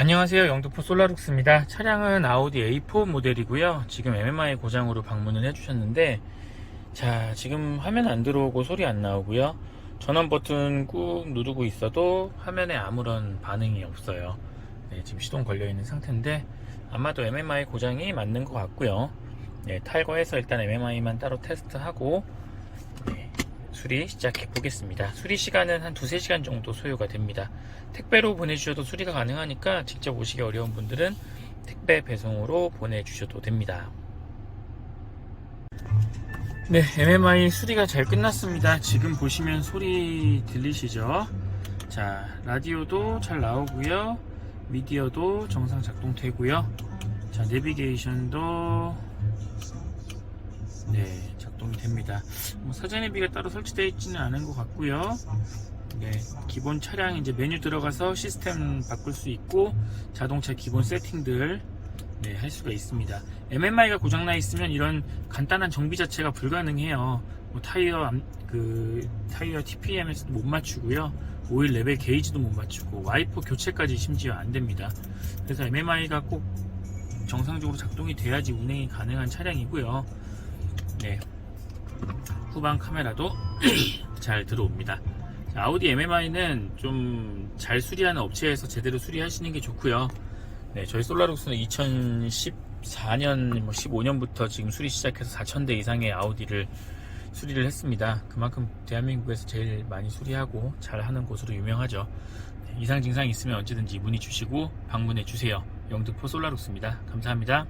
안녕하세요. 영등포 솔라룩스입니다. 차량은 아우디 A4 모델이고요. 지금 MMI 고장으로 방문을 해주셨는데, 자, 지금 화면 안 들어오고 소리 안 나오고요. 전원 버튼 꾹 누르고 있어도 화면에 아무런 반응이 없어요. 네, 지금 시동 걸려 있는 상태인데, 아마도 MMI 고장이 맞는 것 같고요. 네, 탈거해서 일단 MMI만 따로 테스트하고, 네, 수리 시작해 보겠습니다. 수리 시간은 한 두세 시간 정도 소요가 됩니다. 택배로 보내주셔도 수리가 가능하니까 직접 오시기 어려운 분들은 택배 배송으로 보내주셔도 됩니다. 네, MMI 수리가 잘 끝났습니다. 지금 보시면 소리 들리시죠? 자, 라디오도 잘 나오고요. 미디어도 정상 작동되고요. 자, 내비게이션도 됩니다. 뭐 사전 내비가 따로 설치되어 있지는 않은 것 같고요. 네, 기본 차량 이제 메뉴 들어가서 시스템 바꿀 수 있고 자동차 기본 세팅들 네, 할 수가 있습니다. MMI가 고장나 있으면 이런 간단한 정비 자체가 불가능해요. 뭐 타이어 암- 그 타이어 TPM에서도 못 맞추고요. 오일 레벨 게이지도 못 맞추고 와이퍼 교체까지 심지어 안 됩니다. 그래서 MMI가 꼭 정상적으로 작동이 돼야지 운행이 가능한 차량이고요. 네. 후방 카메라도 잘 들어옵니다. 자, 아우디 MMI는 좀 잘 수리하는 업체에서 제대로 수리하시는 게 좋고요. 네, 저희 솔라룩스는 2014년, 뭐 15년부터 지금 수리 시작해서 4,000대 이상의 아우디를 수리를 했습니다. 그만큼 대한민국에서 제일 많이 수리하고 잘 하는 곳으로 유명하죠. 네, 이상 증상이 있으면 언제든지 문의 주시고 방문해 주세요. 영등포 솔라룩스입니다. 감사합니다.